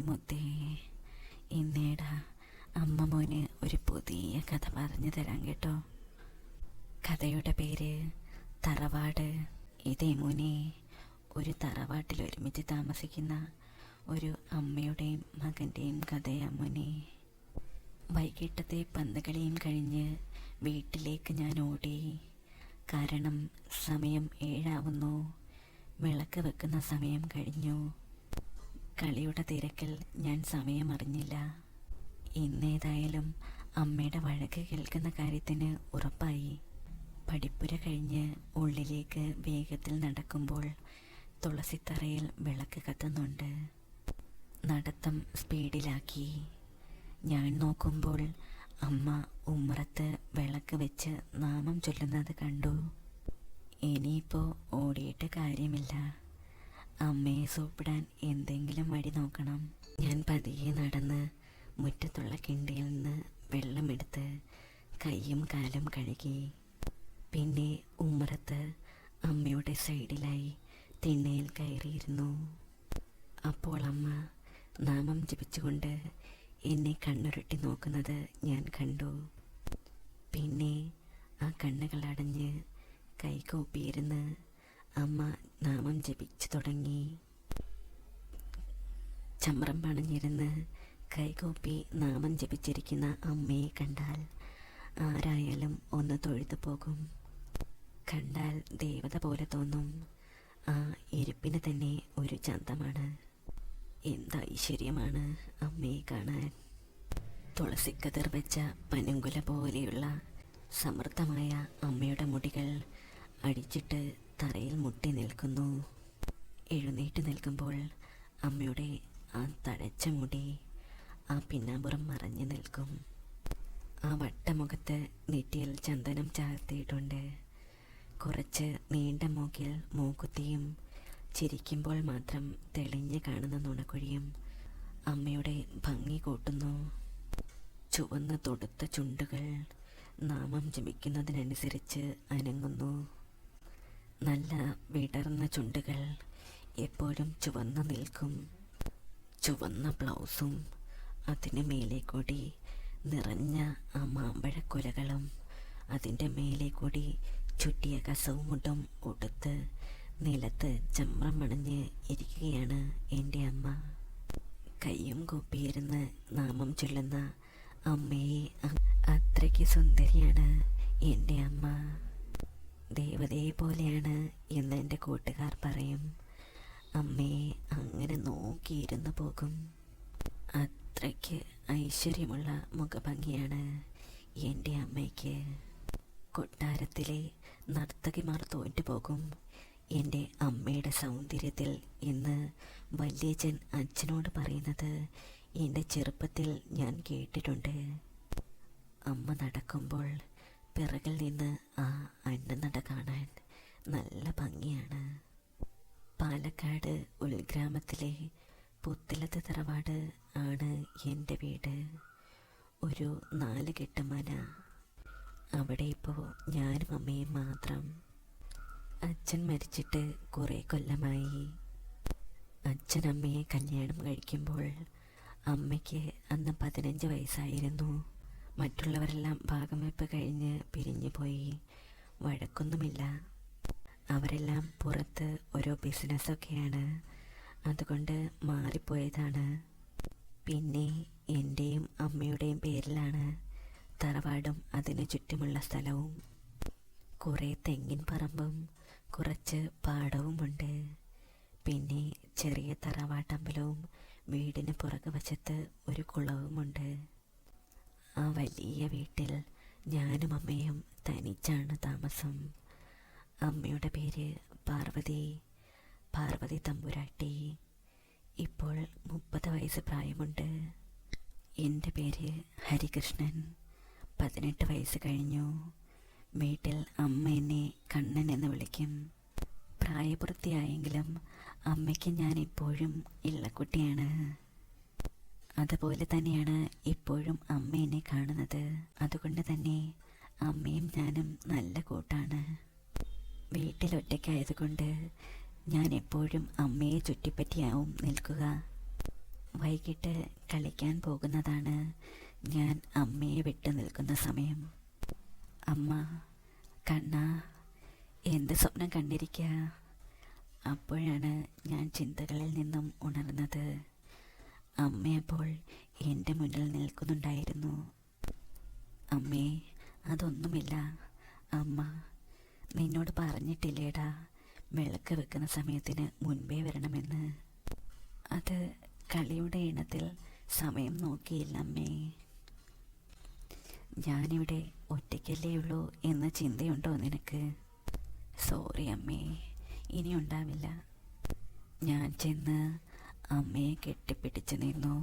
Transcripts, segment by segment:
മുത്തേ ഇന്നേടാ അമ്മ മോന് ഒരു പുതിയ കഥ പറഞ്ഞു തരാൻ കേട്ടോ. കഥയുടെ പേര് തറവാട്. ഇതേ മോനെ ഒരു തറവാട്ടിൽ ഒരുമിച്ച് താമസിക്കുന്ന ഒരു അമ്മയുടെയും മകന്റെയും കഥയാ മോനെ. വൈകിട്ടത്തെ പന്തുകളിയും കഴിഞ്ഞ് വീട്ടിലേക്ക് ഞാൻ ഓടി. കാരണം സമയം ഏഴാവുന്നു. വിളക്ക് വെക്കുന്ന സമയം കഴിഞ്ഞു. കളിയുടെ തിരക്കിൽ ഞാൻ സമയമറിഞ്ഞില്ല. ഇന്നേതായാലും അമ്മയുടെ വഴക്ക് കേൾക്കുന്ന കാര്യത്തിന് ഉറപ്പായി. പഠിപ്പുര കഴിഞ്ഞ് ഉള്ളിലേക്ക് വേഗത്തിൽ നടക്കുമ്പോൾ തുളസിത്തറയിൽ വിളക്ക് കത്തുന്നുണ്ട്. നടത്തം സ്പീഡിലാക്കി. ഞാൻ നോക്കുമ്പോൾ അമ്മ ഉമ്രത്ത് വിളക്ക് വെച്ച് നാമം ചൊല്ലുന്നത് കണ്ടു. ഇനിയിപ്പോൾ ഓടിയിട്ട് കാര്യമില്ല. അമ്മയെ സൂപ്പിടാൻ എന്തെങ്കിലും വഴി നോക്കണം. ഞാൻ പതിയെ നടന്ന് മുറ്റത്തുള്ള കിണ്ടിയിൽ നിന്ന് വെള്ളമെടുത്ത് കൈയും കാലും കഴുകി പിന്നെ ഉമ്മറത്ത് അമ്മയുടെ സൈഡിലായി തിണ്ണയിൽ കയറിയിരുന്നു. അപ്പോൾ അമ്മ നാമം ജപിച്ചുകൊണ്ട് എന്നെ കണ്ണുരുട്ടി നോക്കുന്നത് ഞാൻ കണ്ടു. പിന്നെ ആ കണ്ണുകളടഞ്ഞ് കൈകൂപ്പിയിരുന്ന് അമ്മ നാമം ജപിച്ചു തുടങ്ങി. ചമ്രം പണഞ്ഞിരുന്ന് കൈകൂപ്പി നാമം ജപിച്ചിരിക്കുന്ന അമ്മയെ കണ്ടാൽ ആരായാലും ഒന്ന് തൊഴുതു പോകും. കണ്ടാൽ ദേവത പോലെ തോന്നും. ആ ഇരിപ്പിന് തന്നെ ഒരു ചന്തമാണ്. എന്ത് ഐശ്വര്യമാണ് അമ്മയെ കാണാൻ. തുളസിക്കതിർ വെച്ച പനങ്കുല പോലെയുള്ള സമൃദ്ധമായ അമ്മയുടെ മുടികൾ അടിച്ചിട്ട് തറയിൽ മുട്ടി നിൽക്കുന്നു. എഴുന്നേറ്റ് നിൽക്കുമ്പോൾ അമ്മയുടെ ആ തഴച്ച മുടി ആ പിന്നാമ്പുറം മറഞ്ഞു നിൽക്കും. ആ വട്ടമുഖത്ത് നെറ്റിയിൽ ചന്ദനം ചാർത്തിയിട്ടുണ്ട്. കുറച്ച് നീണ്ട മൂക്കിൽ മൂക്കുത്തിയും ചിരിക്കുമ്പോൾ മാത്രം തെളിഞ്ഞു കാണുന്ന നുണക്കുഴിയും അമ്മയുടെ ഭംഗി കൂട്ടുന്നു. ചുവന്ന് തൊടുത്ത ചുണ്ടുകൾ നാമം ജപിക്കുന്നതിനനുസരിച്ച് അനങ്ങുന്നു. നല്ല വിടർന്ന ചുണ്ടുകൾ എപ്പോഴും ചുവന്ന നിൽക്കും. ചുവന്ന ബ്ലൗസും അതിന് മേലെ കൂടി നിറഞ്ഞ ആ മാമ്പഴക്കുലകളും അതിന്റെ മേലെ കൂടി ചുറ്റിയ കസവും മുട്ടും ഉടുത്ത് നിലത്ത് ചമ്രം മണഞ്ഞ് ഇരിക്കുകയാണ് എന്റെ അമ്മ. കയ്യും കൂപ്പിയിരുന്ന് നാമം ചൊല്ലുന്ന അമ്മയെ അത്രയ്ക്ക് സുന്ദരിയാണ് എന്റെ അമ്മ. ദേവതയെ പോലെയാണ് എന്ന് എന്റെ കൂട്ടുകാർ പറയും. അമ്മയെ അങ്ങനെ നോക്കിയിരുന്നു പോകും. അത്രയ്ക്ക് ഐശ്വര്യമുള്ള മുഖഭംഗിയാണ് എന്റെ അമ്മയ്ക്ക്. കൊട്ടാരത്തിലെ നർത്തകിമാർ തോറ്റുപോകും എന്റെ അമ്മയുടെ സൗന്ദര്യത്തിൽ എന്ന് വല്യച്ഛൻ അച്ഛനോട് പറയുന്നത് എന്റെ ചെറുപ്പത്തിൽ ഞാൻ കേട്ടിട്ടുണ്ട്. അമ്മ നടക്കുമ്പോൾ പിറകിൽ നിന്ന് ആ അന്നനട കാണാൻ നല്ല ഭംഗിയാണ്. പാലക്കാട് ഉൾഗ്രാമത്തിലെ പുത്തിലത്ത് തറവാട് ആണ് എന്റെ വീട്. ഒരു നാല് കെട്ടുമന അവിടെ ഇപ്പോൾ ഞാനും അമ്മയും മാത്രം. അച്ഛൻ മരിച്ചിട്ട് കുറേ കൊല്ലമായി. അച്ഛൻ അമ്മയെ കല്യാണം കഴിക്കുമ്പോൾ അമ്മയ്ക്ക് അന്ന് പതിനഞ്ച് വയസ്സായിരുന്നു. മറ്റുള്ളവരെല്ലാം ഭാഗം വെപ്പ് കഴിഞ്ഞ് പിരിഞ്ഞു പോയി. വഴക്കൊന്നുമില്ല. അവരെല്ലാം പുറത്ത് ഓരോ ബിസിനസ്സൊക്കെയാണ്. അതുകൊണ്ട് മാറിപ്പോയതാണ്. പിന്നെ എന്റെയും അമ്മയുടെയും പേരിലാണ് തറവാടും അതിനു ചുറ്റുമുള്ള സ്ഥലവും. കുറേ തെങ്ങിൻ പറമ്പും കുറച്ച് പാടവുമുണ്ട്. പിന്നെ ചെറിയ തറവാട്ടമ്പലവും വീടിന് പുറകുവശത്ത് ഒരു കുളവുമുണ്ട്. ആ വലിയ വീട്ടിൽ ഞാനും അമ്മയും തനിച്ചാണ് താമസം. അമ്മയുടെ പേര് പാർവതി പാർവതി തമ്പുരാട്ടി. ഇപ്പോൾ മുപ്പത് വയസ്സ് പ്രായമുണ്ട്. എന്റെ പേര് ഹരികൃഷ്ണൻ. പതിനെട്ട് വയസ്സ് കഴിഞ്ഞു. വീട്ടിൽ അമ്മ എന്നെ കണ്ണൻ എന്ന് വിളിക്കും. പ്രായപൂർത്തിയായെങ്കിലും അമ്മയ്ക്ക് ഞാൻ ഇപ്പോഴും ഇള്ളക്കുട്ടിയാണ് അതുപോലെ തന്നെയാണ് ഇപ്പോഴും അമ്മ എന്നെ കാണുന്നത്. അതുകൊണ്ട് തന്നെ അമ്മയും ഞാനും നല്ല കൂട്ടാണ്. വീട്ടിൽ ഒറ്റയ്ക്കായതുകൊണ്ട് ഞാൻ എപ്പോഴും അമ്മയെ ചുറ്റിപ്പറ്റിയാവും നിൽക്കുക. വൈകിട്ട് കളിക്കാൻ പോകുന്നതാണ് ഞാൻ അമ്മയെ വിട്ടു നിൽക്കുന്ന സമയം. അമ്മ കണ്ണ എന്ത് സ്വപ്നം കണ്ടിരിക്കുക അപ്പോഴാണ് ഞാൻ ചിന്തകളിൽ നിന്നും ഉണർന്നത്. അമ്മയപ്പോൾ എന്റെ മുന്നിൽ നിൽക്കുന്നുണ്ടായിരുന്നു. അമ്മേ അതൊന്നുമില്ല. അമ്മ നിന്നോട് പറഞ്ഞിട്ടില്ലേടാ വിളക്ക് വെക്കുന്ന സമയത്തിന് മുൻപേ വരണമെന്ന്. അത് കളിയുടെ ഇനത്തിൽ സമയം നോക്കിയില്ല അമ്മേ. ഞാനിവിടെ ഒറ്റയ്ക്കല്ലേ ഉള്ളൂ എന്ന ചിന്തയുണ്ടോ നിനക്ക്? സോറി അമ്മേ ഇനി ഉണ്ടാവില്ല ഞാൻ ചെന്ന് അമ്മയെ കെട്ടിപ്പിടിച്ച് നിന്നു.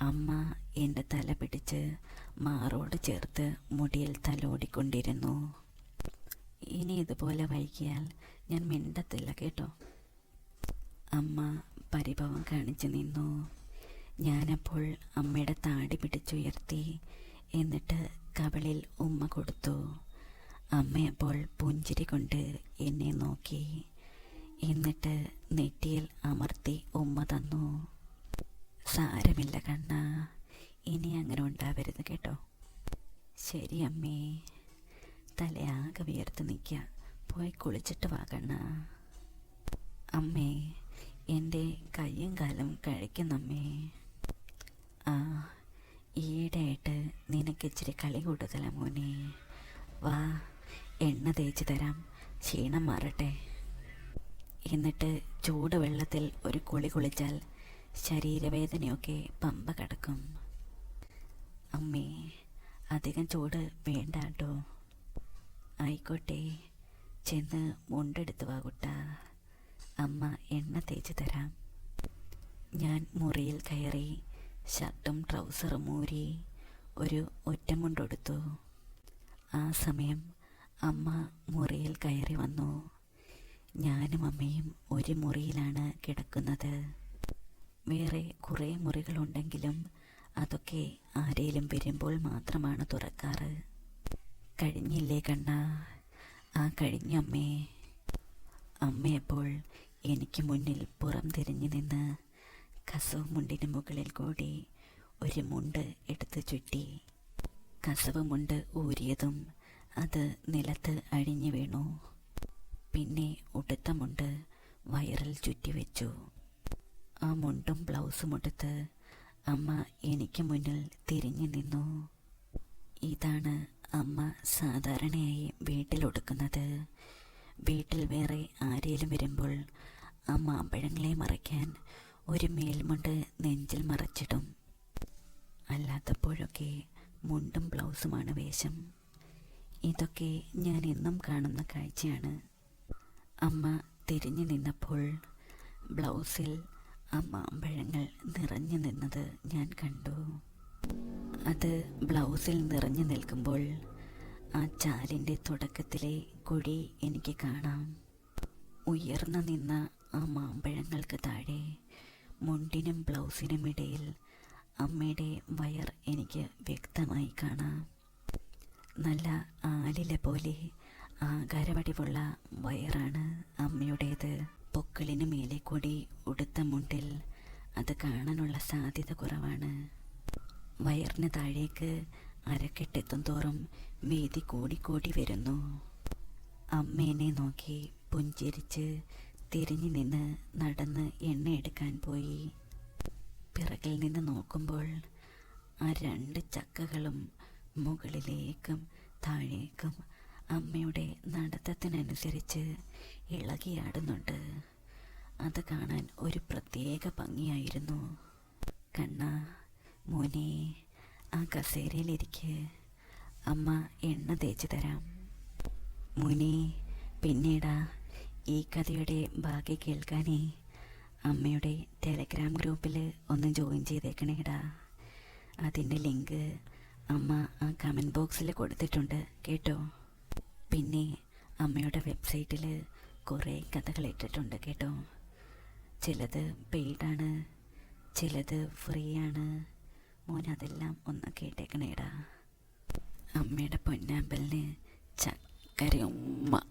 അമ്മ എന്റെ തല പിടിച്ച് മാറോട് ചേർത്ത് മുടിയിൽ തലോടിക്കൊണ്ടിരുന്നു. ഇനി ഇതുപോലെ വൈകിയാൽ ഞാൻ മിണ്ടത്തില്ല കേട്ടോ. അമ്മ പരിഭവം കാണിച്ചു നിന്നു. ഞാനപ്പോൾ അമ്മയുടെ താടി പിടിച്ചുയർത്തി എന്നിട്ട് കവളിൽ ഉമ്മ കൊടുത്തു. അമ്മയപ്പോൾ പുഞ്ചിരി കൊണ്ട് എന്നെ നോക്കി. എന്നിട്ട് നെറ്റിയിൽ അമർത്തി ഉമ്മ തന്നു. സാരമില്ല കണ്ണ ഇനി അങ്ങനെ ഉണ്ടാവരുത് കേട്ടോ. ശരി അമ്മേ. തലയാകെ വിയർത്ത് നിൽക്കുക പോയി കുളിച്ചിട്ട് വാ കണ്ണ. അമ്മേ എന്റെ കയ്യും കാലും കഴിക്കുന്നമ്മേ. ആ ഈയിടെയായിട്ട് നിനക്ക് ഇച്ചിരി കളി കൂടുതലാ മോനെ. വാ എണ്ണ തേച്ച് തരാം. ക്ഷീണം മാറട്ടെ. എന്നിട്ട് ചൂട് വെള്ളത്തിൽ ഒരു കുളി കുളിച്ചാൽ ശരീരവേദനയൊക്കെ പമ്പ കടക്കും. അമ്മേ അധികം ചൂട് വേണ്ട കേട്ടോ. ആയിക്കോട്ടെ ചെന്ന് മുണ്ടെടുത്ത് വാ കുട്ട. അമ്മ എണ്ണ തേച്ച് തരാം. ഞാൻ മുറിയിൽ കയറി ഷർട്ടും ട്രൗസറും ഊരി ഒരു ഒറ്റമുണ്ടെടുത്തു ആ സമയം അമ്മ മുറിയിൽ കയറി വന്നു. ഞാനും അമ്മയും ഒരു മുറിയിലാണ് കിടക്കുന്നത്. വേറെ കുറേ മുറികളുണ്ടെങ്കിലും അതൊക്കെ ആരേലും വരുമ്പോൾ മാത്രമാണ് തുറക്കാറ്. കഴിഞ്ഞില്ലേ കണ്ണ? ആ കഴിഞ്ഞമ്മേ അമ്മയപ്പോൾ എനിക്ക് മുന്നിൽ പുറം തിരിഞ്ഞു നിന്ന് കസവ് മുണ്ടിന് മുകളിൽ കൂടി ഒരു മുണ്ട് എടുത്തു ചുറ്റി. കസവ് മുണ്ട് ഊരിയതും അത് നിലത്ത് അഴിഞ്ഞു വീണു. പിന്നെ ഉടുത്ത മുണ്ട് വയറിൽ ചുറ്റിവെച്ചു ആ മുണ്ടും ബ്ലൗസും ഉടുത്ത് അമ്മ എനിക്ക് മുന്നിൽ തിരിഞ്ഞു നിന്നു. ഇതാണ് അമ്മ സാധാരണയായി വീട്ടിൽ വീട്ടിലൊടുക്കുന്നത് വീട്ടിൽ വേറെ ആരേലും വരുമ്പോൾ ആ മാമ്പഴങ്ങളെ മറയ്ക്കാൻ ഒരു മേൽമുണ്ട് നെഞ്ചിൽ മറച്ചിടും. അല്ലാത്തപ്പോഴൊക്കെ മുണ്ടും ബ്ലൗസുമാണ് വേഷം. ഇതൊക്കെ ഞാൻ എന്നും കാണുന്ന കാഴ്ചയാണ്. അമ്മ തിരിഞ്ഞു നിന്നപ്പോൾ ബ്ലൗസിൽ ആ മാമ്പഴങ്ങൾ നിറഞ്ഞു നിന്നത് ഞാൻ കണ്ടു. അത് ബ്ലൗസിൽ നിറഞ്ഞു നിൽക്കുമ്പോൾ ആ ചാലിന്റെ തുടക്കത്തിലെ കുഴി എനിക്ക് കാണാം. ഉയർന്നു നിന്ന ആ മാമ്പഴങ്ങൾക്ക് താഴെ മുണ്ടിനും ബ്ലൗസിനും ഇടയിൽ അമ്മയുടെ വയർ എനിക്ക് വ്യക്തമായി കാണാം. നല്ല ആലില പോലെ ആകാരവടിവുള്ള വയറാണ് അമ്മയുടേത്. പൊക്കിളിന് മേലെ കൂടി ഉടുത്ത മുണ്ടിൽ അത് കാണാനുള്ള സാധ്യത കുറവാണ്. വയറിന് താഴേക്ക് അരക്കെട്ടെത്തും തോറും വേദി കൂടിക്കൂടി വരുന്നു. അമ്മേനെ നോക്കി പുഞ്ചിരിച്ച് തിരിഞ്ഞു നിന്ന് നടന്ന് എണ്ണയെടുക്കാൻ പോയി. പിറകിൽ നിന്ന് നോക്കുമ്പോൾ ആ രണ്ട് ചക്കകളും മുകളിലേക്കും താഴേക്കും അമ്മയുടെ നടത്തത്തിനനുസരിച്ച് ഇളകിയാടുന്നുണ്ട്. അത് കാണാൻ ഒരു പ്രത്യേക ഭംഗിയായിരുന്നു. കണ്ണ മോനെ ആ കസേരയിലിരിക്ക്. അമ്മ എണ്ണ തേച്ച് തരാം. മോനെ പിന്നീടാ. ഈ കഥയുടെ ബാക്കി കേൾക്കാനേ അമ്മയുടെ ടെലഗ്രാം ഗ്രൂപ്പിൽ ഒന്ന് ജോയിൻ ചെയ്തേക്കണേടാ. അതിന്റെ ലിങ്ക് അമ്മ ആ കമന്റ് ബോക്സിൽ കൊടുത്തിട്ടുണ്ട്. കേട്ടോ? പിന്നെ അമ്മയുടെ വെബ്സൈറ്റിൽ കുറേ കഥകൾ ഇട്ടിട്ടുണ്ട് കേട്ടോ. ചിലത് പെയ്ഡാണ് ചിലത് ഫ്രീ ആണ് മോൻ അതെല്ലാം ഒന്ന് കേട്ടേക്കണേടാ. അമ്മയുടെ പൊന്നാമ്പലിന് ചക്കര ഉമ്മ